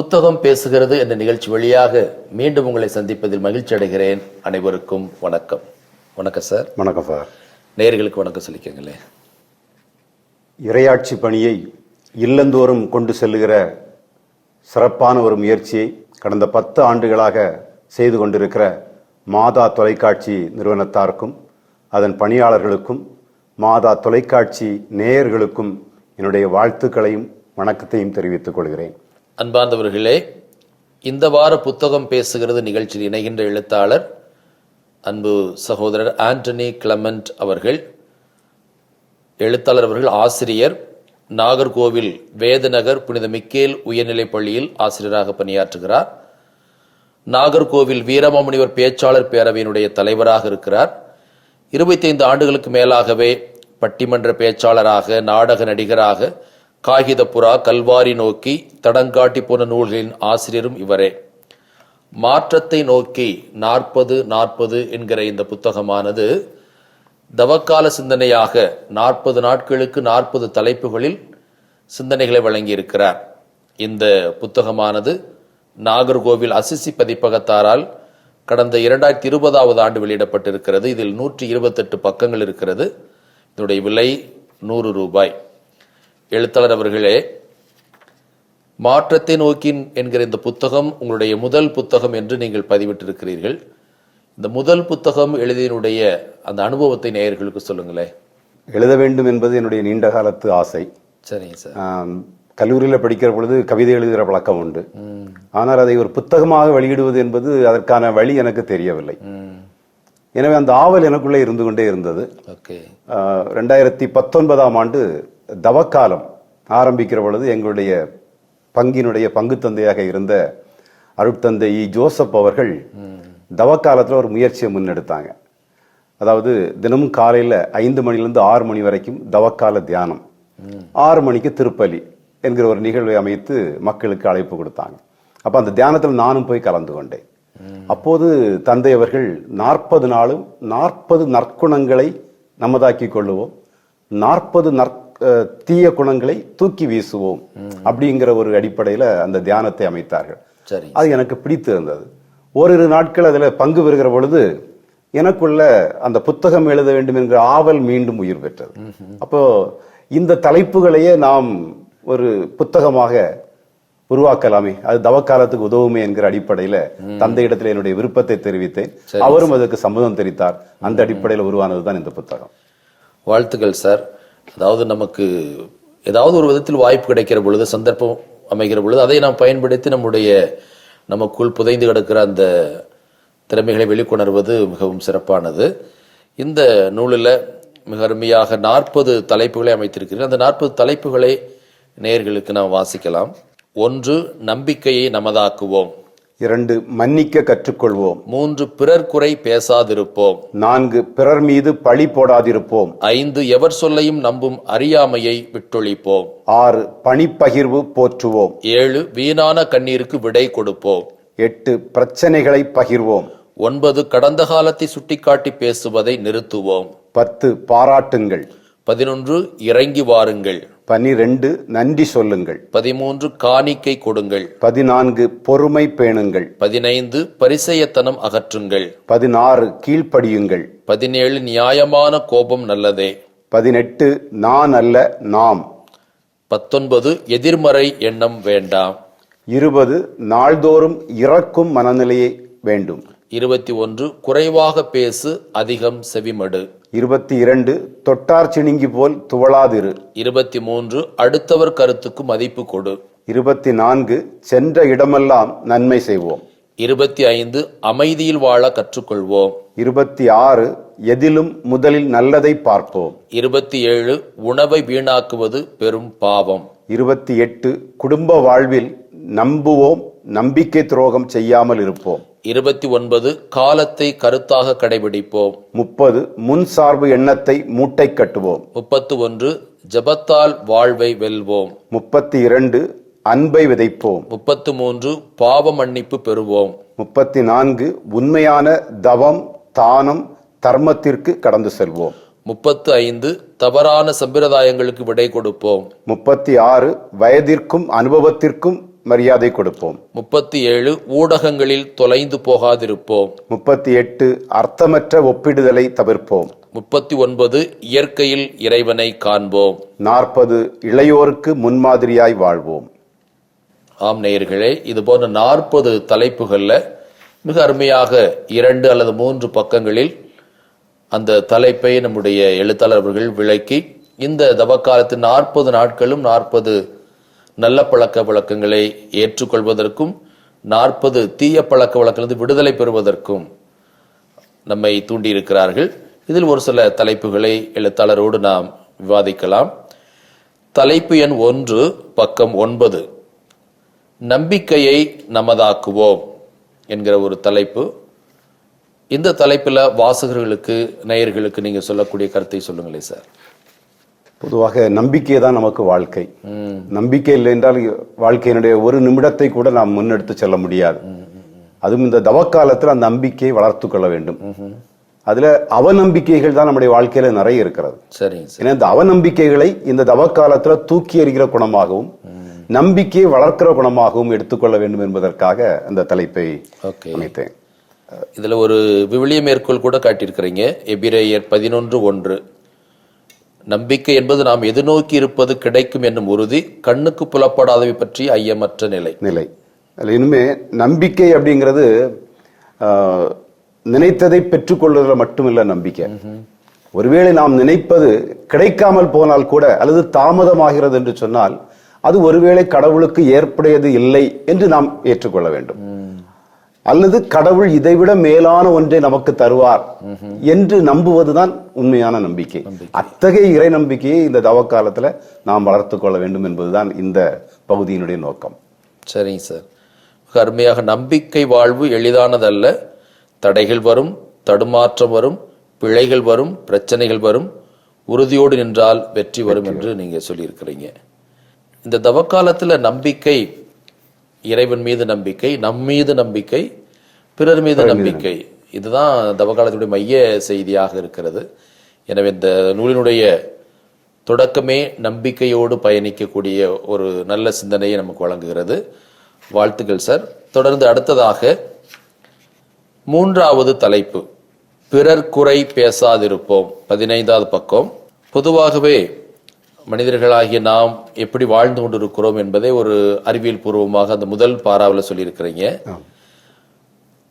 புத்தகம் பேசுகிறது என்ற நிகழ்ச்சி வழியாக மீண்டும் உங்களை சந்திப்பதில் மகிழ்ச்சி அடைகிறேன். அனைவருக்கும் வணக்கம். வணக்கம் சார். வணக்கம் சார். நேயர்களுக்கு வணக்கம் சொல்லிக்கங்களே. இரையாட்சி பணியை இல்லந்தோறும் கொண்டு செல்லுகிற சிறப்பான ஒரு முயற்சியை கடந்த பத்து ஆண்டுகளாக செய்து கொண்டிருக்கிற மாதா தொலைக்காட்சி நிறுவனத்தாருக்கும் அதன் பணியாளர்களுக்கும் மாதா தொலைக்காட்சி நேயர்களுக்கும் என்னுடைய வாழ்த்துக்களையும் வணக்கத்தையும் தெரிவித்துக் கொள்கிறேன். அன்பார்ந்தவர்களே இந்த வார புத்தகம் பேசுகிறது நிகழ்ச்சியில் இணைகின்ற எழுத்தாளர் அன்பு சகோதரர் ஆண்டனி கிளமெண்ட் அவர்கள் எழுத்தாளர் அவர்கள் ஆசிரியர் நாகர்கோவில் வேதநகர் புனித மிக்கேல் உயர்நிலைப் பள்ளியில் ஆசிரியராக பணியாற்றுகிறார். நாகர்கோவில் வீரமாமுனிவர் பேச்சாளர் பேரவையினுடைய தலைவராக இருக்கிறார். இருபத்தைந்து ஆண்டுகளுக்கு மேலாகவே பட்டிமன்ற பேச்சாளராக நாடக நடிகராக காகிதப்புறா கல்வாரி நோக்கி தடங்காட்டி போன நூல்களின் ஆசிரியரும் இவரே. மாற்றத்தை நோக்கி நாற்பது நாற்பது என்கிற இந்த புத்தகமானது தவக்கால சிந்தனையாக நாற்பது நாட்களுக்கு நாற்பது தலைப்புகளில் சிந்தனைகளை வழங்கியிருக்கிறார். இந்த புத்தகமானது நாகர்கோவில் அசிசி பதிப்பகத்தாரால் கடந்த இரண்டாயிரத்தி இருபதாவது ஆண்டு வெளியிடப்பட்டிருக்கிறது. இதில் நூற்றி இருபத்தெட்டு பக்கங்கள் இருக்கிறது. இதனுடைய விலை நூறு ரூபாய். எழுத்தாளர் அவர்களே மாற்றத்தை நோக்கி என்கிற இந்த புத்தகம் உங்களுடைய முதல் புத்தகம் என்று நீங்கள் பதிவிட்டிருக்கிறீர்கள். இந்த முதல் புத்தகம் எழுதியனுடைய அந்த அனுபவத்தை நேயர்களுக்கு சொல்லுங்களேன் எழுத வேண்டும் என்பது என்னுடைய நீண்ட காலத்து ஆசை. சரிங்க சார். கல்லூரியில் படிக்கிற பொழுது கவிதை எழுதுகிற பழக்கம் உண்டு. ஆனால் அதை ஒரு புத்தகமாக வெளியிடுவது என்பது அதற்கான வழி எனக்கு தெரியவில்லை. எனவே அந்த ஆவல் எனக்குள்ளே இருந்து கொண்டே இருந்தது. ரெண்டாயிரத்தி பத்தொன்பதாம் ஆண்டு தவக்காலம் ஆரம்பிக்கிற பொழுது எங்களுடைய பங்கினுடைய பங்கு தந்தையாக இருந்த அருட்தந்தை இ. ஜோசப் அவர்கள் தவக்காலத்தில் ஒரு முயற்சியை முன்னெடுத்தாங்க. அதாவது தினமும் காலையில் ஐந்து மணிலேருந்து ஆறு மணி வரைக்கும் தவக்கால தியானம். ஆறு மணிக்கு திருப்பலி என்கிற ஒரு நிகழ்வை அமைத்து மக்களுக்கு அழைப்பு கொடுத்தாங்க. அப்போ அந்த தியானத்தில் நானும் போய் கலந்து கொண்டேன். அப்போது தந்தை அவர்கள் நாற்பது நாளும் நாற்பது நற்குணங்களை நமதாக்கி கொள்ளுவோம். நாற்பது நற் தீய குணங்களை தூக்கி வீசுவோம் அப்படிங்கிற ஒரு அடிப்படையில் அந்த தியானத்தை அமைத்தார்கள். சரி. அது எனக்கு பிடித்து இருந்தது. ஓரிரு நாட்கள் அதில் பங்கு பெறுகிற பொழுது எனக்குள்ள அந்த புத்தகம் எழுத வேண்டும் என்கிற ஆவல் மீண்டும் உயிர் பெற்றது. அப்போ இந்த தலைப்புகளையே நாம் ஒரு புத்தகமாக உருவாக்கலாமே. அது தவக்காலத்துக்கு உதவுமே என்கிற அடிப்படையில தந்தையிடத்தில் என்னுடைய விருப்பத்தை தெரிவித்தேன். அவரும் அதற்கு சம்மதம் தெரிவித்தார். அந்த அடிப்படையில் உருவானதுதான் இந்த புத்தகம். வாழ்த்துக்கள் சார். அதாவது நமக்கு ஏதாவது ஒரு விதத்தில் வாய்ப்பு கிடைக்கிற பொழுது சந்தர்ப்பம் அமைகிற பொழுது அதை நாம் பயன்படுத்தி நம்முடைய நமக்குள் புதைந்து கிடக்கிற அந்த திறமைகளை வெளிக்கொணர்வது மிகவும் சிறப்பானது. இந்த நூலில் மிக அருமையாக நாற்பது தலைப்புகளை அமைத்திருக்கிறேன். அந்த நாற்பது தலைப்புகளை நேயர்களுக்கு நாம் வாசிக்கலாம். ஒன்று நம்பிக்கையை நமதாக்குவோம். இரண்டு மன்னிக்க கற்றுக்கொள்வோம். மூன்று பிறர் குறை பேசாதிருப்போம். நான்கு பிறர் மீது பழி போடாதிருப்போம். ஐந்து எவர் சொல்லையும் நம்பும் அறியாமையை விட்டொழிப்போம். ஆறு பணிப்பகிர்வு போற்றுவோம். ஏழு வீணான கண்ணீருக்கு விடை கொடுப்போம். எட்டு பிரச்சனைகளை பகிர்வோம். ஒன்பது கடந்த காலத்தை சுட்டிக்காட்டி பேசுவதை நிறுத்துவோம். பத்து பாராட்டுங்கள். பதினொன்று இறங்கி வாருங்கள். பனிரெண்டு நன்றி சொல்லுங்கள். பதிமூன்று காணிக்கை கொடுங்கள். பதினான்கு பொறுமை பேணுங்கள். பதினைந்து பரிசெயத்தனம் அகற்றுங்கள். பதினாறு கீழ்ப்படியுங்கள். பதினேழு நியாயமான கோபம் நல்லதே. பதினெட்டு நான் அல்ல நாம். பத்தொன்பது எதிர்மறை எண்ணம் வேண்டாம். இருபது நாள்தோறும் இறக்கும் மனநிலையை வேண்டும். இருபத்தி ஒன்று குறைவாக பேசு அதிகம் செவிமடு. இருபத்தி இரண்டு தொட்டார் சிணுங்கி போல் துவளாதிரு. இருபத்தி மூன்று அடுத்தவர் கருத்துக்கு மதிப்பு கொடு. இருபத்தி நான்கு சென்ற இடமெல்லாம் நன்மை செய்வோம். இருபத்தி ஐந்து அமைதியில் வாழ கற்றுக்கொள்வோம். இருபத்தி ஆறு எதிலும் முதலில் நல்லதை பார்ப்போம். இருபத்தி ஏழு உணவை வீணாக்குவது பெரும் பாவம். இருபத்தி எட்டு குடும்ப வாழ்வில் நம்புவோம் நம்பிக்கை துரோகம் செய்யாமல் இருப்போம். இருபத்தி ஒன்பது காலத்தை கருத்தாக கடைபிடிப்போம். முப்பது முன் சார்பு எண்ணத்தை மூட்டை கட்டுவோம். முப்பத்து ஒன்று ஜபத்தால் வாழ்வை வெல்வோம். முப்பத்தி இரண்டு அன்பை விதைப்போம். முப்பத்து மூன்று பாவ மன்னிப்பு பெறுவோம். முப்பத்தி நான்கு உண்மையான தவம் தானம் தர்மத்திற்கு கடந்து செல்வோம். முப்பத்து ஐந்து தவறான சம்பிரதாயங்களுக்கு விடை கொடுப்போம். முப்பத்தி ஆறு வயதிற்கும் அனுபவத்திற்கும் மரியாதை கொடுப்போம். முப்பத்தி ஏழு ஊடகங்களில் தொலைந்து போகாதிருப்போம். முப்பத்தி எட்டு அர்த்தமற்ற ஒப்பிடுதலை தவிர்ப்போம். முப்பத்தி ஒன்பது இயற்கையில் இறைவனை காண்போம். நாற்பது இளையோருக்கு முன்மாதிரியாய் வாழ்வோம். ஆம் நேயர்களே இது போன்ற நாற்பது தலைப்புகள்ல மிக அருமையாக இரண்டு அல்லது மூன்று பக்கங்களில் அந்த தலைப்பை நம்முடைய எழுத்தாளர் அவர்கள் விளக்கி இந்த தவக்காலத்தின் நாற்பது நாட்களும் நாற்பது நல்ல பழக்க வழக்கங்களை ஏற்றுக்கொள்வதற்கும் நாற்பது தீய பழக்க வழக்கிலிருந்து விடுதலை பெறுவதற்கும் நம்மை தூண்டியிருக்கிறார்கள். இதில் ஒரு சில தலைப்புகளை எழுத்தாளரோடு நாம் விவாதிக்கலாம். தலைப்பு எண் ஒன்று பக்கம் ஒன்பது. நம்பிக்கையை நமதாக்குவோம் என்கிற ஒரு தலைப்பு. இந்த தலைப்பில் வாசகர்களுக்கு நேயர்களுக்கு நீங்கள் சொல்லக்கூடிய கருத்தை சொல்லுங்களேன் சார். பொதுவாக நம்பிக்கை தான் நமக்கு வாழ்க்கை. நம்பிக்கை இல்லை என்றால் வாழ்க்கையினுடைய ஒரு நிமிடத்தை கூட நாம் முன்னெடுத்து செல்ல முடியாது. அதுவும் இந்த தவக்காலத்தில் அந்த நம்பிக்கையை வளர்த்து கொள்ள வேண்டும். அதுல அவநம்பிக்கைகள் தான் நம்முடைய வாழ்க்கையில நிறைய இருக்கிறது. சார். ஏன்னா இந்த அவநம்பிக்கைகளை இந்த தவக்காலத்துல தூக்கி எறிகிற குணமாகவும் நம்பிக்கையை வளர்க்கிற குணமாகவும் எடுத்துக்கொள்ள வேண்டும் என்பதற்காக அந்த தலைப்பை அமைத்தேன். இதுல ஒரு விவிலிய மேற்கோள் கூட காட்டியிருக்கிறீங்க. எபிரேயர் பதினொன்று ஒன்று. நம்பிக்கை என்பது நாம் எதிர்நோக்கி இருப்பது கிடைக்கும் என்னும் உறுதி கண்ணுக்கு புலப்படாதவை பற்றி ஐயமற்ற நிலை. நிலை. அதுல இனிமே நம்பிக்கை அப்படிங்கிறது நினைத்ததை பெற்றுக்கொள்வதில் மட்டுமில்ல நம்பிக்கை. ஒருவேளை நாம் நினைப்பது கிடைக்காமல் போனால் கூட அல்லது தாமதமாகிறது என்று சொன்னால் அது ஒருவேளை கடவுளுக்கு ஏற்புடையது இல்லை என்று நாம் ஏற்றுக்கொள்ள வேண்டும். அல்லது கடவுள் இதைவிட மேலான ஒன்றை நமக்கு தருவார் என்று நம்புவதுதான் உண்மையான நம்பிக்கை. அத்தகைய இறை நம்பிக்கையை இந்த தவக்காலத்துல நாம் வளர்த்துக் கொள்ள வேண்டும் என்பதுதான் இந்த பகுதியினுடைய நோக்கம். சரிங்க சார். மிக அருமையாக நம்பிக்கை வாழ்வு எளிதானதல்ல. தடைகள் வரும் தடுமாற்றம் வரும் பிழைகள் வரும் பிரச்சனைகள் வரும். உறுதியோடு நின்றால் வெற்றி வரும் என்று நீங்க சொல்லியிருக்கிறீங்க. இந்த தவக்காலத்துல நம்பிக்கை இறைவன் மீது நம்பிக்கை நம் மீது நம்பிக்கை பிறர் மீது நம்பிக்கை. இதுதான் தவக்காலத்துடைய மைய செய்தியாக இருக்கிறது. எனவே இந்த நூலினுடைய தொடக்கமே நம்பிக்கையோடு பயணிக்கக்கூடிய ஒரு நல்ல சிந்தனையை நமக்கு வழங்குகிறது. வாழ்த்துக்கள் சார். தொடர்ந்து அடுத்ததாக மூன்றாவது தலைப்பு. பிறர் குறை பேசாதிருப்போம். பதினைந்தாவது பக்கம். பொதுவாகவே மனிதர்களாகிய நாம் எப்படி வாழ்ந்து கொண்டிருக்கிறோம் என்பதை ஒரு அறிவியல் பூர்வமாக அந்த முதல் பாராவில் சொல்லியிருக்கிறீங்க.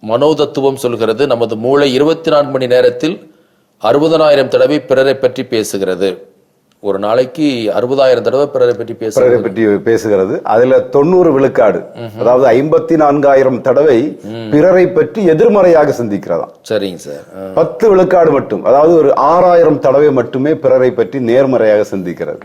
மனோதத்துவம் சொல்கிறது நமது மூளை இருபத்தி நான்கு மணி நேரத்தில் அறுபதனாயிரம் தடவை பிறரை பற்றி பேசுகிறது. ஒரு நாளைக்கு அறுபதாயிரம் தடவை பிறரை பற்றி பேசுகிறது பிறரை பற்றி பேசுகிறது. அதுல தொண்ணூறு விழுக்காடு அதாவது ஐம்பத்தி நான்காயிரம் தடவை பிறரை பற்றி எதிர்மறையாக சிந்திக்கிறதாம் சரிங்க சார். பத்து விழுக்காடு மட்டும் அதாவது ஒரு ஆறாயிரம் தடவை மட்டுமே பிறரை பற்றி நேர்மறையாக சிந்திக்கிறது.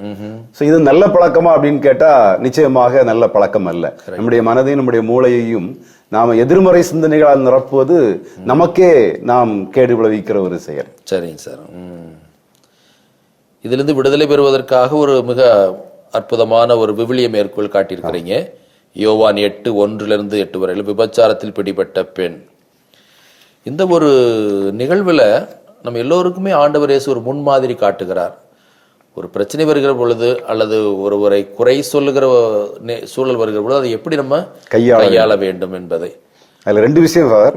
சோ இது நல்ல பழக்கமா அப்படின்னு கேட்டா நிச்சயமாக நல்ல பழக்கம் அல்ல. நம்முடைய மனதையும் நம்முடைய மூளையையும் நாம எதிர்மறை சிந்தனைகளால் நிரப்புவது நமக்கே நாம் கேடு விளைவிக்கிற ஒரு செயல். சரிங்க சார். இதிலிருந்து விடுதலை பெறுவதற்காக ஒரு மிக அற்புதமான ஒரு விவிலிய மேற்கோள் காட்டியிருக்கிறீங்க. யோவான் எட்டு ஒன்றிலிருந்து எட்டு வரையில் விபச்சாரத்தில் பிடிபட்ட பெண். இந்த ஒரு நிகழ்வுல நம்ம எல்லோருக்குமே ஆண்டவர் இயேசு ஒரு முன்மாதிரி காட்டுகிறார். ஒரு பிரச்சனை வருகிற பொழுது அல்லது ஒருவரை குறை சொல்லுகிற சூழல் வருகிற பொழுது அதை எப்படி நம்ம கையாள வேண்டும் என்பதை. அதுல ரெண்டு விஷயம் சார்.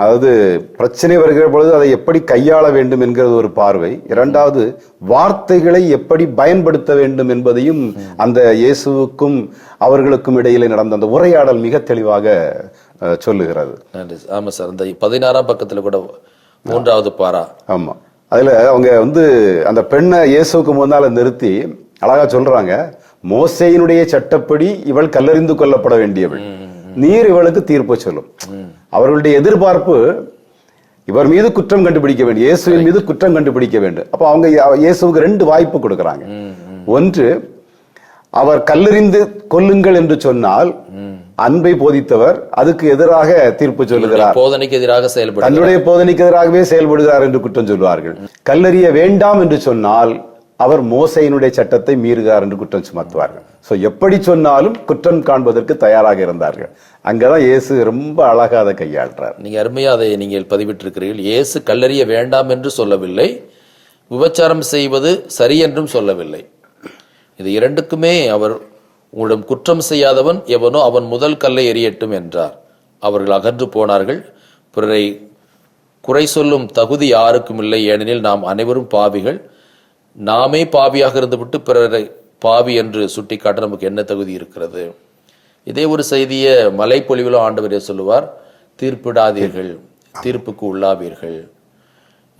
அதாவது பிரச்சனை வருகிற பொழுது அதை எப்படி கையாள வேண்டும் என்கிறது ஒரு பார்வை. இரண்டாவது வார்த்தைகளை எப்படி பயன்படுத்த வேண்டும் என்பதையும் அந்த இயேசுவுக்கும் அவர்களுக்கும் இடையிலே நடந்த அந்த உரையாடல் மிக தெளிவாக சொல்லுகிறது. ஆமா சார். அந்த பதினாறாம் பக்கத்துல கூட மூன்றாவது பாரா. ஆமா. அதுல அவங்க வந்து அந்த பெண்ணை இயேசுவுக்கு முன்னால நிறுத்தி அழகா சொல்றாங்க மோசேயினுடைய சட்டப்படி இவள் கல்லறிந்து கொல்லப்பட வேண்டியவள். நீர் இவளுக்கு தீர்ப்பு சொல்லும். அவர்களுடைய எதிர்பார்ப்பு இவர் மீது குற்றம் கண்டுபிடிக்க வேண்டும் இயேசுவின் மீது குற்றம் கண்டுபிடிக்க வேண்டும். அப்ப அவங்க இயேசுவுக்கு ரெண்டு வாய்ப்பு கொடுக்கறாங்க. ஒன்று அவர் கல்லெறிந்து கொல்லுங்கள் என்று சொன்னால் அன்பை போதித்தவர் அதுக்கு எதிராக தீர்ப்பு சொல்லுகிறார். போதனைக்கு எதிராக செயல்படுகிறார். தன்னுடைய போதனைக்கு எதிராகவே செயல்படுகிறார் என்று குற்றம் சொல்வார்கள். கல்லறிய வேண்டாம் என்று சொன்னால் அவர் மோசையினுடைய சட்டத்தை மீறுகிறார் என்று குற்றம் சுமத்துவார்கள். ஸோ எப்படி சொன்னாலும் குற்றம் காண்பதற்கு தயாராக இருந்தார்கள். அங்கதான் இயேசு ரொம்ப அழகா அதை கையாளுறார். நீங்க அருமையா அதை நீங்கள் பதிவிட்டிருக்கிறீர்கள். இயேசு கல்லறிய வேண்டாம் என்று சொல்லவில்லை. விபச்சாரம் செய்வது சரி என்றும் சொல்லவில்லை. இது இரண்டுக்குமே அவர் உங்களிடம் குற்றம் செய்யாதவன் எவனோ அவன் முதல் கல்லை எரியட்டும் என்றார். அவர்கள் அகன்று போனார்கள். பிறரை குறை சொல்லும் தகுதி யாருக்கும் இல்லை. ஏனெனில் நாம் அனைவரும் பாவிகள். நாமே பாவியாக இருந்துவிட்டு பிறரை பாவி என்று சுட்டிக்காட்ட நமக்கு என்ன தகுதி இருக்கிறது? இதே ஒரு செய்தியை மலைப்பொழிவிலும் ஆண்டவரே சொல்லுவார். தீர்ப்பிடாதீர்கள். தீர்ப்புக்கு உள்ளாவீர்கள்.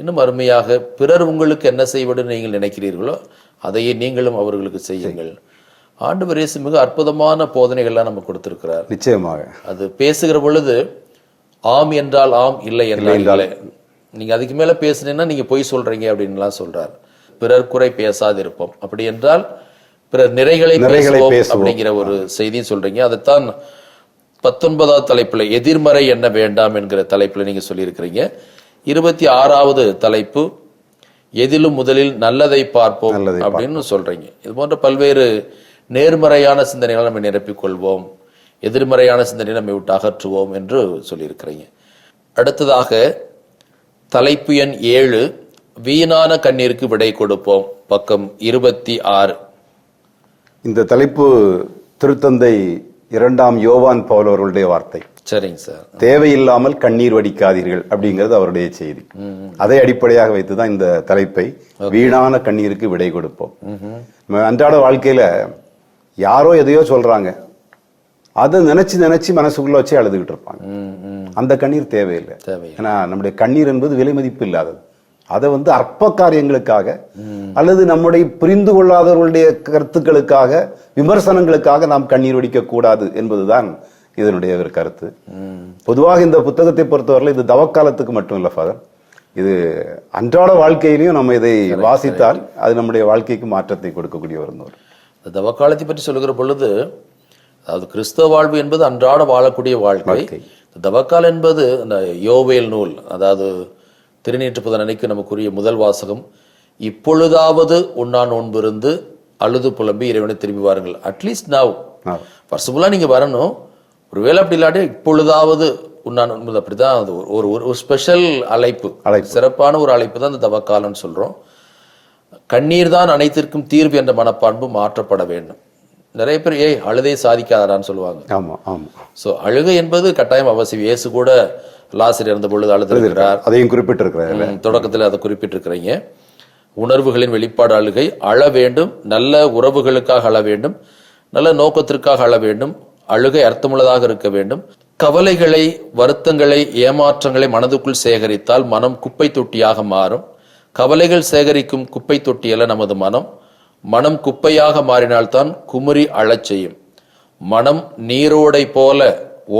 இன்னும் அருமையாக பிறர் உங்களுக்கு என்ன செய்வது நீங்கள் நினைக்கிறீர்களோ அதையே நீங்களும் அவர்களுக்கு செய்யுங்கள். ஆண்டவர் இயேசு மிக அற்புதமான போதனைகள்லாம் நமக்கு கொடுத்திருக்கிறார். நிச்சயமாக. அது பேசுகிற பொழுது ஆம் என்றால் ஆம் இல்லை என்றால் நீங்க அதுக்கு மேல பேசுனீங்கன்னா நீங்க பொய் சொல்றீங்க அப்படின்லாம் சொல்றார். பிறர் குறை பேசாதிருப்போம். அப்படி என்றால் பிறர் நிறைகளை நிறைகளை. அப்படிங்கிற ஒரு செய்தியும் சொல்றீங்க. அதைத்தான் பத்தொன்பதாவது தலைப்புல எதிர்மறை என்ன வேண்டாம் என்கிற தலைப்புல நீங்க சொல்லியிருக்கிறீங்க. இருபத்தி ஆறாவது தலைப்பு எதிலும் முதலில் நல்லதை பார்ப்போம் அப்படின்னு சொல்றீங்க. இது போன்ற பல்வேறு நேர்மறையான சிந்தனைகளை நம்ம நிரப்பிக் கொள்வோம். எதிர்மறையான சிந்தனையை நம்மை விட்டு அகற்றுவோம் என்று சொல்லியிருக்கிறீங்க. அடுத்ததாக தலைப்பு எண் ஏழு வீணான கண்ணீருக்கு விடை கொடுப்போம். பக்கம் இருபத்தி ஆறு. இந்த தலைப்பு திருத்தந்தை இரண்டாம் யோவான் பவுல் அவர்களுடைய வார்த்தை. சரிங்க சார். தேவையில்லாமல் கண்ணீர் வடிக்காதீர்கள் அப்படிங்கிறது அவருடைய செய்தி. அதை அடிப்படையாக வைத்துதான் இந்த தலைப்பை வீணான கண்ணீருக்கு விடை கொடுப்போம். அன்றாட வாழ்க்கையில யாரோ எதையோ சொல்றாங்க. அதை நினைச்சு நினைச்சு மனசுக்குள்ள வச்சு அழுதுகிட்டு இருப்பாங்க. அந்த கண்ணீர் தேவையில்லை. தேவையில்லை. ஏன்னா நம்முடைய கண்ணீர் என்பது விலை மதிப்பு இல்லாதது. அதை வந்து அற்ப காரியங்களுக்காக அல்லது நம்முடைய புரிந்து கொள்ளாதவர்களுடைய கருத்துக்களுக்காக விமர்சனங்களுக்காக நாம் கண்ணீர் வடிக்க கூடாது என்பதுதான் இதனுடைய ஒரு கருத்து. பொதுவாக இந்த புத்தகத்தை பொறுத்தவரையில் இது தவக்காலத்துக்கு மட்டும் இல்ல ஃபாதர் இது அன்றாட வாழ்க்கையிலையும் நம்ம இதை வாசித்தால் அது நம்முடைய வாழ்க்கைக்கு மாற்றத்தை கொடுக்கக்கூடிய ஒரு நூல் இந்த தவக்காலத்தை பற்றி சொல்லுகிற பொழுது அதாவது கிறிஸ்தவ வாழ்வு என்பது அன்றாட வாழக்கூடிய வாழ்க்கை. இந்த தவக்கால் என்பது அந்த யோவேல் நூல் அதாவது திருநீற்று புதன் அன்னைக்கு நமக்குரிய முதல் வாசகம் இப்பொழுதாவது உண்ணா நோன்பிருந்து அழுது புலம்பி இறைவனை திரும்பி வாருங்கள். அட்லீஸ்ட் நாவ் ஆ. வருஷம் நீங்க வரணும். ஒருவேளை அப்படி இல்லாட்டி இப்பொழுதாவது உண்ணா நோன்பு அப்படிதான் அது ஒரு ஒரு ஸ்பெஷல் அழைப்பு. அழைப்பு. சிறப்பான ஒரு அழைப்பு தான் இந்த தவக்காலம்னு சொல்றோம். கண்ணீர் தான் அனைத்திற்கும் தீர்வு என்ற மனப்பான்பு மாற்றப்பட வேண்டும். நிறைய பேர் ஏய் அழுதே சாதிக்காதான்னு சொல்லுவாங்க. ஆமா ஆமா. சோ அழுகை என்பது கட்டாயம் அவசியம். இயேசு கூட லாசர் இருந்த பொழுது அழுதிருக்கிறார் அதையும் குறிப்பிட்டிருக்கிறார் தொடக்கத்தில் அதை குறிப்பிட்டிருக்கிறீங்க. உணர்வுகளின் வெளிப்பாடு அழுகை அழ வேண்டும் நல்ல உறவுகளுக்காக அழ வேண்டும் நல்ல நோக்கத்திற்காக அழ வேண்டும் அழுகை அர்த்தமுள்ளதாக இருக்க வேண்டும். கவலைகளை வருத்தங்களை ஏமாற்றங்களை மனதுக்குள் சேகரித்தால் மனம் குப்பை தொட்டியாக மாறும். கவலைகள் சேகரிக்கும் குப்பை தொட்டியல்ல நமது மனம். மனம் குப்பையாக மாறினால்தான் குமுறி அழச் செய்யும். மனம் நீரோடை போல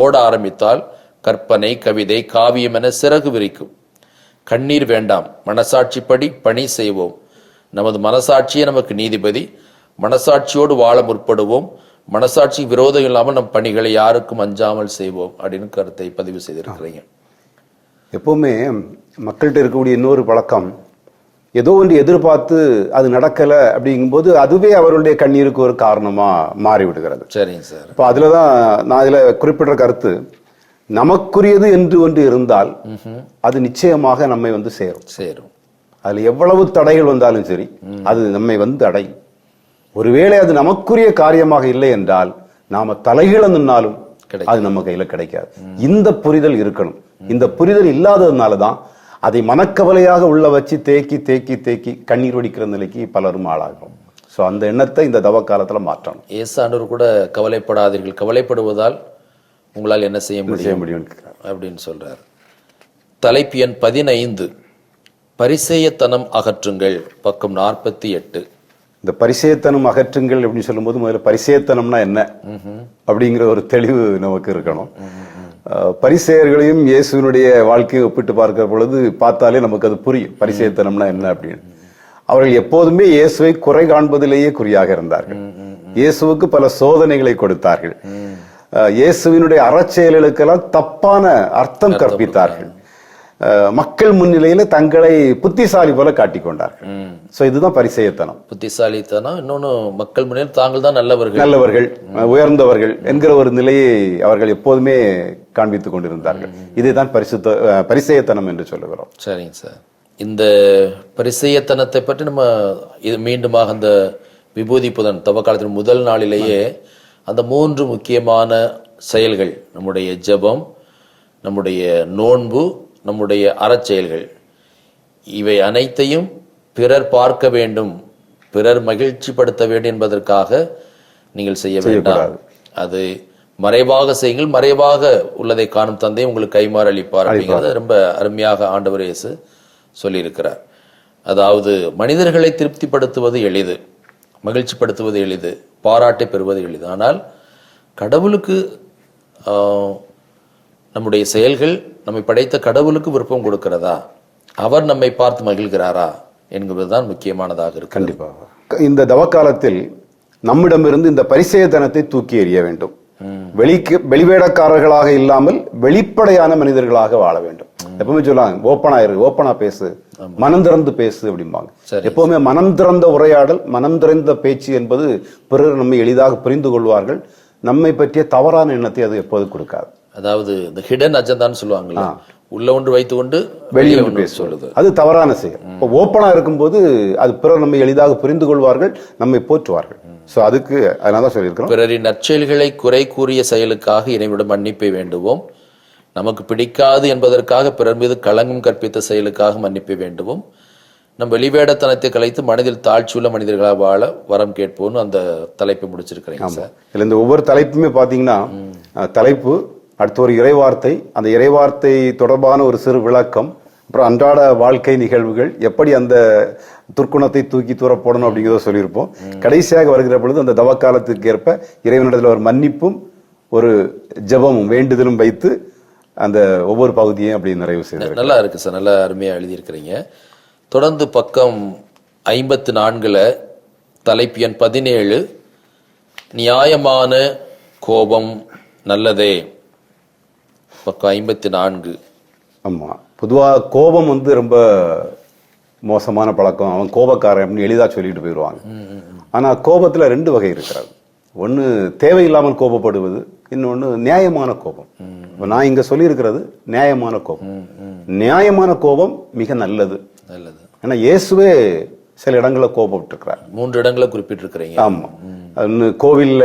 ஓட ஆரம்பித்தால் கற்பனை கவிதை காவியம் என சிறகு விரிக்கும். கண்ணீர் வேண்டாம் மனசாட்சிப்படி பணி செய்வோம். நமது மனசாட்சியே நமக்கு நீதிபதி. மனசாட்சியோடு வாழ முற்படுவோம். மனசாட்சி விரோதம் இல்லாமல் நம் பணிகளை யாருக்கும் அஞ்சாமல் செய்வோம் அப்படின்னு கருத்தை பதிவு செய்திருக்கிறீங்க. எப்பவுமே மக்கள்கிட்ட இருக்கக்கூடிய இன்னொரு பழக்கம் ஏதோ ஒன்று எதிர்பார்த்து அது நடக்கல அப்படிங்கும்போது அதுவே அவர்களுடைய கண்ணீருக்கு ஒரு காரணமா மாறி விடுகிறது சரிங்க சார். இப்போ அதுல தான் நான் இதுல குறிப்பிடுற கருத்து. நமக்குரியது என்று ஒன்று இருந்தால் அது நிச்சயமாக நம்மை வந்து சேரும். சேரும். அதுல எவ்வளவு தடைகள் வந்தாலும் சரி அது நம்மை வந்து அடையும் ஒருவேளை அது நமக்குரிய காரியமாக இல்லை என்றால் நாம தலைகீழ நின்னாலும். அது நம்ம கையில கிடைக்காது. இந்த புரிதல் இருக்கணும். இந்த புரிதல் இல்லாததுனால தான் அதை மனக்கவலையாக உள்ள வச்சு தேக்கி தேக்கி தேக்கி கண்ணீர் வடிக்கிற நிலைக்கு பலரும் ஆளாகும் சோ அந்த எண்ணத்தை இந்த தவ காலத்துல மாற்றணும். ஏசாண்டவர் கூட கவலைப்படாதீர்கள். கவலைப்படுவதால் உங்களால் என்ன செய்ய முடியும்? செய்ய கேக்குறாரு. அப்படின்னு சொல்றார். தலைப்பு எண் பதினைந்து. பரிசேயத்தனம் அகற்றுங்கள். பக்கம் நாற்பத்தி எட்டு. இந்த பரிசேத்தனம் அகற்றுங்கள் அப்படின்னு சொல்லும்போது முதல்ல பரிசேத்தனம்னா என்ன? அப்படிங்கிற ஒரு தெளிவு நமக்கு இருக்கணும். பரிசேயர்களையும் இயேசுவினுடைய வாழ்க்கையை ஒப்பிட்டு பார்க்கிற பொழுது பார்த்தாலே நமக்கு அது புரியும். பரிசேத்தனம்னா என்ன அப்படின்னு. அவர்கள் எப்போதுமே இயேசுவை குறை காண்பதிலேயே குறியாக இருந்தார்கள். இயேசுவுக்கு பல சோதனைகளை கொடுத்தார்கள். இயேசுவினுடைய அறச்செயல்களுக்கெல்லாம் தப்பான அர்த்தம் கற்பித்தார்கள். மக்கள் முன்னிலையில தங்களை புத்திசாலி போல காட்டிக்கொண்டார்கள். சோ இதுதான் பரிசெயத்தனம். புத்திசாலித்தனம் இன்னொன்னு மக்கள் முன்னில் தாங்கள் தான் நல்லவர்கள். நல்லவர்கள் உயர்ந்தவர்கள் என்கிற ஒரு நிலையை அவர்கள் எப்போதுமே காண்பித்துக் கொண்டிருந்தார்கள். இதைதான் பரிசுத்த பரிசேயத்தனம் என்று சொல்லுகிறோம். சரிங்க சார். இந்த பரிசெயத்தனத்தை பற்றி நம்ம இது மீண்டுமாக அந்த விபூதி புதன் தவ காலத்தின் முதல் நாளிலேயே அந்த மூன்று முக்கியமான செயல்கள் நம்முடைய ஜெபம் நம்முடைய நோன்பு நம்முடைய அறச்செயல்கள் இவை அனைத்தையும் பிறர் பார்க்க வேண்டும் பிறர் மகிழ்ச்சிப்படுத்த வேண்டும் என்பதற்காக நீங்கள் செய்ய வேண்டாம். அது மறைவாக செய்யுங்கள் மறைவாக உள்ளதை காணும் தந்தை உங்களுக்கு கைமாறு அளிப்பார். அப்படிங்கிறத ரொம்ப அருமையாக ஆண்டவர் இயேசு சொல்லியிருக்கிறார். அதாவது மனிதர்களை திருப்திப்படுத்துவது எளிது. மகிழ்ச்சிப்படுத்துவது எளிது பாராட்டை பெறுவது எளிது. ஆனால் கடவுளுக்கு நம்முடைய செயல்கள் நம்மை படைத்த கடவுளுக்கு விருப்பம் கொடுக்கிறதா? அவர் நம்மை பார்த்து மகிழ்கிறாரா? என்பதுதான் முக்கியமானதாக இருக்கு கண்டிப்பாக இந்த தவக்காலத்தில் நம்மிடமிருந்து இந்த பரிசேதனத்தை தூக்கி எறிய வேண்டும். வெளிக்கு வெளிவேடக்காரர்களாக இல்லாமல் வெளிப்படையான மனிதர்களாக வாழ வேண்டும். எப்பவுமே சொல்லுவாங்க ஓப்பனா இரு ஓப்பனா பேசு மனம் திறந்து பேசு அப்படிம்பாங்க. எப்பவுமே மனம் திறந்த உரையாடல் மனம் திறந்த பேச்சு என்பது பிறர் நம்மை எளிதாக புரிந்து கொள்வார்கள். நம்மை பற்றிய தவறான எண்ணத்தை அது எப்போது கொடுக்காது. அதாவது இந்த ஹிடன் அஜெண்டான்னு சொல்லுவாங்கல்ல உள்ள ஒன்று வைத்துக்கொண்டு வெளியே வெளியே வந்து ஒன்று சொல்லுது. அது தவறான செயல். இப்போ ஓப்பனா இருக்கும்போது அது பிறர் நம்மை எளிதாக புரிந்து கொள்வார்கள் நம்மை போற்றுவார்கள். சோ அதுக்கு அதனால தான் சொல்லியிருக்கிறோம். பிறரின் நற்செயல்களை குறை கூறிய செயலுக்காக இறைவிடம் மன்னிப்பை வேண்டுவோம். நமக்கு பிடிக்காது என்பதற்காக பிறர் மீது களங்கம் கற்பித்த செயலுக்காக மன்னிப்பை வேண்டுவோம். நம் வெளிவேடத்தனத்தை கலைத்து மனதில் தாழ்ச்சியுள்ள மனிதர்களாக வாழ வரம் கேட்போம்னு அந்த தலைப்பை முடிச்சிருக்கிறீங்க சார். இதுல இந்த ஒவ்வொரு தலைப்புமே பாத்தீங்கன்னா அஹ், தலைப்பு அடுத்து ஒரு இறைவார்த்தை. அந்த இறைவார்த்தை தொடர்பான ஒரு சிறு விளக்கம். அப்புறம் அன்றாட வாழ்க்கை நிகழ்வுகள் எப்படி அந்த துர்க்குணத்தை தூக்கி தூர போடணும் அப்படிங்கிறத சொல்லியிருப்போம். கடைசியாக வருகிற பொழுது அந்த தவக்காலத்துக்கு ஏற்ப இறைவனிடத்தில் ஒரு மன்னிப்பும் ஒரு ஜெபமும் வேண்டுதலும் வைத்து அந்த ஒவ்வொரு பகுதியையும் அப்படி நிறைவு செய்தார் நல்லா இருக்கு சார் நல்லா அருமையா எழுதியிருக்கிறீங்க. தொடர்ந்து பக்கம் ஐம்பத்து நான்குல தலைப்பு எண் பதினேழு நியாயமான கோபம் நல்லதே. பக்கம் ஐம்பத்தி நான்கு. ஆமா. பொதுவா கோபம் வந்து ரொம்ப மோசமான பழக்கம். அவன் கோபக்காரன் அப்படின்னு எளிதா சொல்லிட்டு போயிடுவாங்க ஆனா கோபத்துல ரெண்டு வகை இருக்கிறது ஒண்ணு தேவையில்லாமல் கோபப்படுவது இன்னொன்னு நியாயமான கோபம். இப்ப நான் இங்க சொல்லியிருக்கிறது நியாயமான கோபம். நியாயமான கோபம் மிக நல்லது. நல்லது. ஏன்னா இயேசுவே சில இடங்களில் கோபப்பட்டிருக்கிறார். மூன்று இடங்களை குறிப்பிட்டிருக்கிறீங்க. ஆமா. அது ஒண்ணு கோவில்ல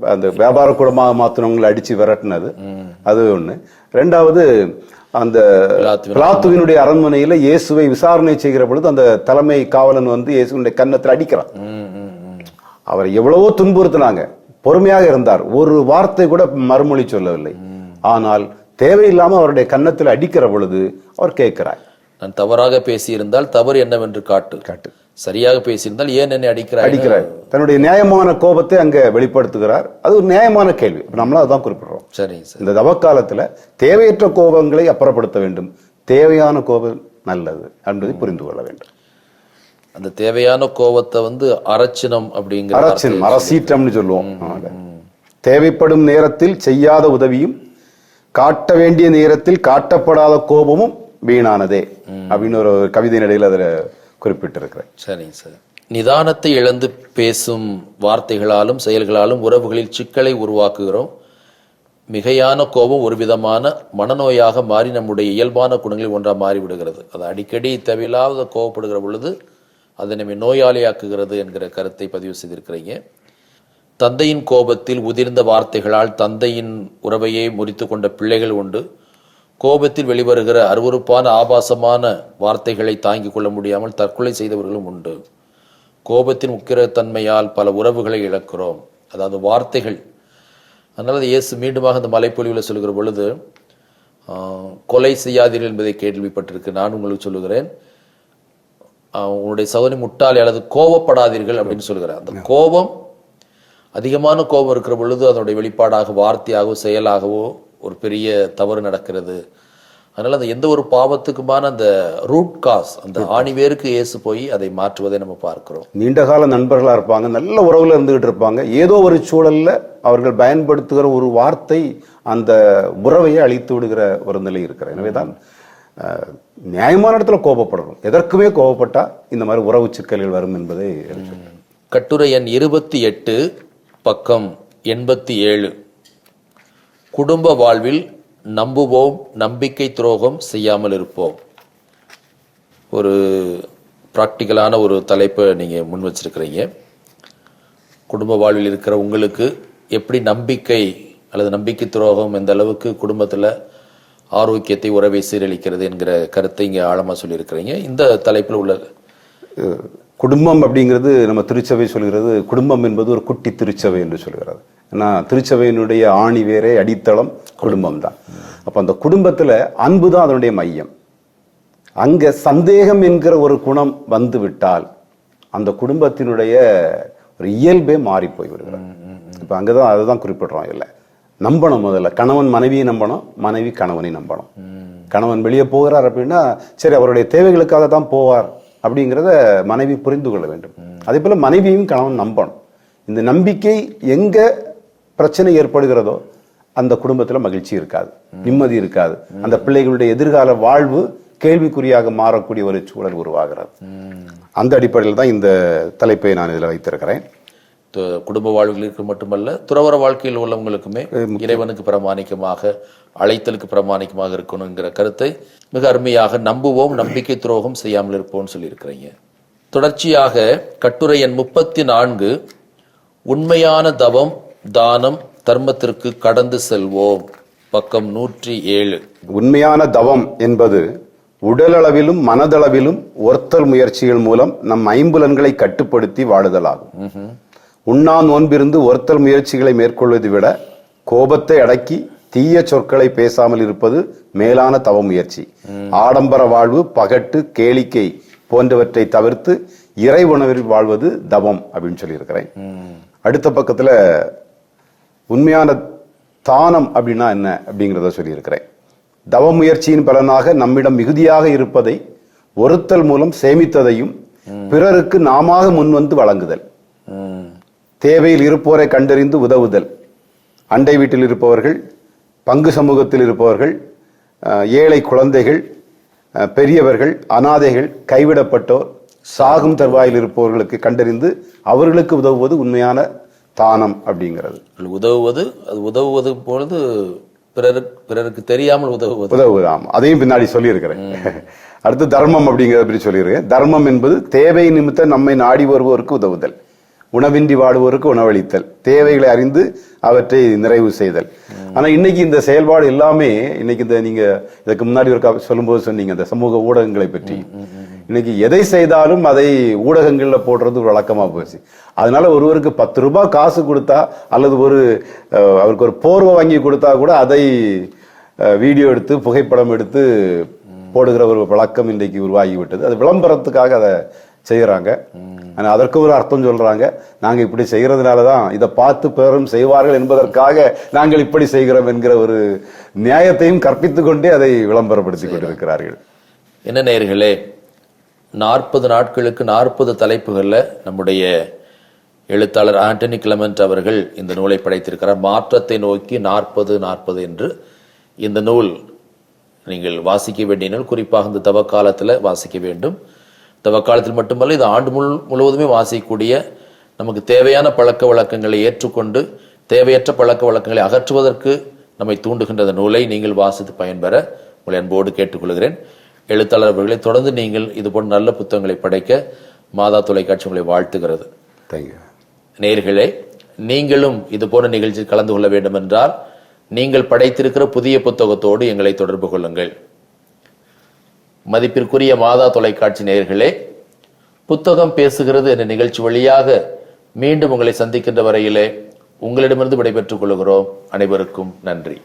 அந்த வியாபார கூடமாக மாத்தினவங்களை அடிச்சு விரட்டினது. அது ஒண்ணு. ரெண்டாவது அந்த பிலாத்துவின் பிலாத்துவினுடைய அரண்மனையில இயேசுவை விசாரணை செய்கிற பொழுது அந்த தலைமை காவலன் வந்து இயேசுவினுடைய கன்னத்தில் அடிக்கிறான். அவர் எவ்வளவோ துன்புறுத்தினாங்க. பொறுமையாக இருந்தார். ஒரு வார்த்தை கூட மறுமொழி சொல்லவில்லை. ஆனால் தேவையில்லாம அவருடைய கன்னத்தில் அடிக்கிற பொழுது அவர் கேட்கிறார். நான் தவறாக பேசியிருந்தால் தவறு என்னவென்று காட்டு. காட்டு. சரியாக பேசியிருந்தால் ஏன் என்னை அடிக்கிறாய்? அடிக்கிறார் தன்னுடைய நியாயமான கோபத்தை அங்க வெளிப்படுத்துகிறார். அது ஒரு நியாயமான கேள்வி. நம்மளும் அதான் குறிப்பிடுறோம். சரிங்க சார். இந்த தவக்காலத்துல தேவையற்ற கோபங்களை அப்புறப்படுத்த வேண்டும். தேவையான கோபம் நல்லது என்பதை புரிந்து கொள்ள வேண்டும். அந்த தேவையான கோபத்தை வந்து அரச்சினம் அப்படிங்கிற அரசின் அரசீற்றம்னு சொல்லுவோம். தேவைப்படும் நேரத்தில் செய்யாத உதவியும் காட்ட வேண்டிய நேரத்தில் காட்டப்படாத கோபமும் வீணானதே. அப்படின்னு ஒரு கவிதை நடையில் அதுல குறிப்பிட்டிருக்கிறேன். சரிங்க சார். நிதானத்தை இழந்து பேசும் வார்த்தைகளாலும் செயல்களாலும் உறவுகளில் சிக்கலை உருவாக்குகிறோம். மிகையான கோபம் ஒரு விதமான மனநோயாக மாறி நம்முடைய இயல்பான குணங்களில் ஒன்றாக மாறிவிடுகிறது. அது அடிக்கடி தேவையில்லாத கோபப்படுகிற பொழுது அது நம்மை நோயாளியாக்குகிறது என்கிற கருத்தை பதிவு செய்திருக்கிறீங்க. தந்தையின் கோபத்தில் உதிர்ந்த வார்த்தைகளால் தந்தையின் உறவையே முறித்து கொண்ட பிள்ளைகள் உண்டு. கோபத்தில் வெளிவருகிற அருவருப்பான ஆபாசமான வார்த்தைகளை தாங்கிக் கொள்ள முடியாமல் தற்கொலை செய்தவர்களும் உண்டு. கோபத்தின் உக்கிரத்தன்மையால் பல உறவுகளை இழக்கிறோம். அதாவது வார்த்தைகள். அதனால இயேசு மீண்டுமாக அந்த மலைப்பொழிவில் சொல்லுகிற பொழுது கொலை செய்யாதீர்கள் என்பதை கேள்விப்பட்டிருக்கு. நான் உங்களுக்கு சொல்லுகிறேன். உன்னுடைய சகோதரி முட்டாளி அல்லது கோபப்படாதீர்கள் அப்படின்னு சொல்லுகிறார். அந்த கோபம் அதிகமான கோபம் இருக்கிற பொழுது அதனுடைய வெளிப்பாடாக வார்த்தையாகவோ செயலாகவோ ஒரு பெரிய தவறு நடக்கிறது. அதனால அந்த எந்த ஒரு பாவத்துக்குமான அந்த ரூட் காஸ் அந்த ஆணிவேருக்கு இயேசு போய் அதை மாற்றுவதை நம்ம பார்க்கிறோம். நீண்டகால நண்பர்களா இருப்பாங்க நல்ல உறவுல இருந்துகிட்டு இருப்பாங்க. ஏதோ ஒரு சூழல்ல அவர்கள் பயன்படுத்துகிற ஒரு வார்த்தை அந்த உறவையே அழித்து விடுகிற ஒரு நிலை இருக்கிற எனவேதான் அஹ், நியாயமான இடத்துல கோபப்படணும் எதற்குமே கோபப்பட்டா இந்த மாதிரி உறவு சிக்கல்கள் வரும் என்பதை கட்டுரை எண் இருபத்தி எட்டு பக்கம் எண்பத்தி ஏழு. குடும்ப வாழ்வில் நம்புவோம் நம்பிக்கை துரோகம் செய்யாமல் இருப்போம். ஒரு ப்ராக்டிக்கலான ஒரு தலைப்பை நீங்கள் முன் வச்சுருக்கிறீங்க. குடும்ப வாழ்வில் இருக்கிற உங்களுக்கு எப்படி நம்பிக்கை அல்லது நம்பிக்கை துரோகம் எந்த அளவுக்கு குடும்பத்தில் ஆரோக்கியத்தை உறவை சீரழிக்கிறது என்கிற கருத்தை இங்கே ஆழமாக சொல்லியிருக்கிறீங்க. இந்த தலைப்பில் உள்ள குடும்பம் அப்படிங்கிறது நம்ம திருச்சபை சொல்கிறது குடும்பம் என்பது ஒரு குட்டி திருச்சபை என்று சொல்கிறது. ஏன்னா திருச்சபையினுடைய ஆணி வேறே அடித்தளம் குடும்பம் தான் அப்ப அந்த குடும்பத்துல அன்பு தான் அதனுடைய மையம். அங்க சந்தேகம் என்கிற ஒரு குணம் வந்து விட்டால் அந்த குடும்பத்தினுடைய ஒரு இயல்பே மாறி போய் அங்கே தான் அங்கதான் அதுதான் குறிப்பிடுறோம் இல்ல. நம்பணும் முதல்ல. கணவன் மனைவியை நம்பணும் மனைவி கணவனை நம்பணும். கணவன் வெளியே போகிறார் அப்படின்னா சரி அவருடைய தேவைகளுக்காக தான் போவார் அப்படிங்கிறத மனைவி புரிந்து கொள்ள வேண்டும். அதே போல மனைவியும் கணவன் நம்பணும். இந்த நம்பிக்கை எங்க பிரச்சனை ஏற்படுகிறதோ அந்த குடும்பத்துல மகிழ்ச்சி இருக்காது நிம்மதி இருக்காது. அந்த பிள்ளைகளுடைய எதிர்கால வாழ்வு கேள்விக்குறியாக மாறக்கூடிய ஒரு சூழல் உருவாகிறது. அந்த அடிப்படையில் தான் இந்த தலைப்பை நான் இதில் வைத்திருக்கிறேன். குடும்ப வாழ்வுகளுக்கு மட்டுமல்ல துறவர வாழ்க்கையில் உள்ளவங்களுக்குமே இறைவனுக்கு பிரமாணிக்கமாக அழைத்தலுக்கு பிரமாணிக்கமாக இருக்கணுங்கிற கருத்தை மிக அருமையாக நம்புவோம் நம்பிக்கை துரோகம் செய்யாமல் இருப்போம்னு சொல்லியிருக்கிறீங்க. தொடர்ச்சியாக கட்டுரை எண் முப்பத்தி நான்கு உண்மையான தவம் தானம் தர்மத்திற்கு கடந்து செல்வோம். பக்கம் நூற்றி ஏழு உண்மையான தவம் என்பது உடலளவிலும் மனதளவிலும் ஒருத்தல் முயற்சிகள் மூலம் நம் ஐம்புலன்களை கட்டுப்படுத்தி வாழுதலாகும். உண்ணா நோன்பிருந்து ஒருத்தல் முயற்சிகளை மேற்கொள்வதை விட கோபத்தை அடக்கி தீய சொற்களை பேசாமல் இருப்பது மேலான தவ முயற்சி. ஆடம்பர வாழ்வு பகட்டு கேளிக்கை போன்றவற்றை தவிர்த்து இறை உணவில் வாழ்வது தவம் அப்படின்னு சொல்லியிருக்கிறேன். அடுத்த பக்கத்துல உண்மையான தானம் அப்படின்னா என்ன அப்படிங்கிறத சொல்லியிருக்கிறேன். தவ முயற்சியின் பலனாக நம்மிடம் மிகுதியாக இருப்பதை ஒருத்தல் மூலம் சேமித்ததையும் பிறருக்கு நாமாக முன்வந்து வழங்குதல். தேவையில் இருப்போரை கண்டறிந்து உதவுதல். அண்டை வீட்டில் இருப்பவர்கள் பங்கு சமூகத்தில் இருப்பவர்கள் ஏழை குழந்தைகள் பெரியவர்கள் அனாதைகள் கைவிடப்பட்டோர் சாகும் தருவாயில் இருப்பவர்களுக்கு கண்டறிந்து அவர்களுக்கு உதவுவது உண்மையான தானம் அப்படிங்கிறது. உதவுவது அது உதவுவது பொழுது பிறருக்கு பிறருக்கு தெரியாமல் உதவுவது. உதவுவது ஆமா அதையும் பின்னாடி சொல்லியிருக்கிறேன். அடுத்து தர்மம் அப்படிங்கிறத பற்றி சொல்லியிருக்கேன் தர்மம் என்பது தேவை நிமித்தம் நம்மை நாடி வருவோருக்கு உதவுதல். உணவின்றி வாடுவோருக்கு உணவளித்தல். தேவைகளை அறிந்து அவற்றை நிறைவு செய்தல். ஆனா இன்னைக்கு இந்த செயல்பாடு எல்லாமே இன்னைக்கு இந்த நீங்க இதுக்கு முன்னாடி ஒரு சொல்லும்போது சொன்னீங்க இந்த சமூக ஊடகங்களை பற்றி. இன்னைக்கு எதை செய்தாலும் அதை ஊடகங்களில் போடுறது ஒரு போச்சு. அதனால ஒருவருக்கு பத்து ரூபாய் காசு கொடுத்தா அல்லது ஒரு அவருக்கு ஒரு போர்வை வாங்கி கொடுத்தா கூட அதை வீடியோ எடுத்து புகைப்படம் எடுத்து போடுகிற ஒரு பழக்கம் இன்றைக்கு உருவாகி விட்டது அது விளம்பரத்துக்காக அதை செய்கிறாங்க ஆனால் அதற்கு ஒரு அர்த்தம் சொல்கிறாங்க நாங்கள் இப்படி செய்கிறதுனால தான் இதை பார்த்து பிறரும் செய்வார்கள் என்பதற்காக நாங்கள் இப்படி செய்கிறோம் என்கிற ஒரு நியாயத்தையும் கற்பித்து கொண்டே அதை விளம்பரப்படுத்திக் கொண்டிருக்கிறார்கள். என்ன நேர்களே நாற்பது நாட்களுக்கு நாற்பது தலைப்புகளில் நம்முடைய எழுத்தாளர் ஆண்டனி கிளமெண்ட் அவர்கள் இந்த நூலை படைத்திருக்கிறார். மாற்றத்தை நோக்கி நாற்பது நாற்பது என்று இந்த நூல் நீங்கள் வாசிக்க வேண்டிய நூல் குறிப்பாக இந்த தவ காலத்தில் வாசிக்க வேண்டும். தவ காலத்தில் மட்டுமல்ல இது ஆண்டு முழு முழுவதுமே வாசிக்கக்கூடிய நமக்கு தேவையான பழக்க வழக்கங்களை ஏற்றுக்கொண்டு தேவையற்ற பழக்க வழக்கங்களை அகற்றுவதற்கு நம்மை தூண்டுகின்ற இந்த நூலை நீங்கள் வாசித்து பயன்பெற உங்களை அன்போடு கேட்டுக்கொள்கிறேன். எழுத்தாளர் அவர்களை தொடர்ந்து நீங்கள் இது போன்ற நல்ல புத்தகங்களை படைக்க மாதா தொலைக்காட்சி உங்களை வாழ்த்துகிறது. தேங்க்யூ நேயர்களே நீங்களும் இது போன்ற நிகழ்ச்சியில் கலந்து கொள்ள வேண்டும் என்றால் நீங்கள் படைத்திருக்கிற புதிய புத்தகத்தோடு எங்களை தொடர்பு கொள்ளுங்கள். மதிப்பிற்குரிய மாதா தொலைக்காட்சி நேயர்களே புத்தகம் பேசுகிறது என்ற நிகழ்ச்சி வழியாக மீண்டும் உங்களை சந்திக்கின்ற வரையிலே உங்களிடமிருந்து விடைபெற்றுக் கொள்கிறோம். அனைவருக்கும் நன்றி.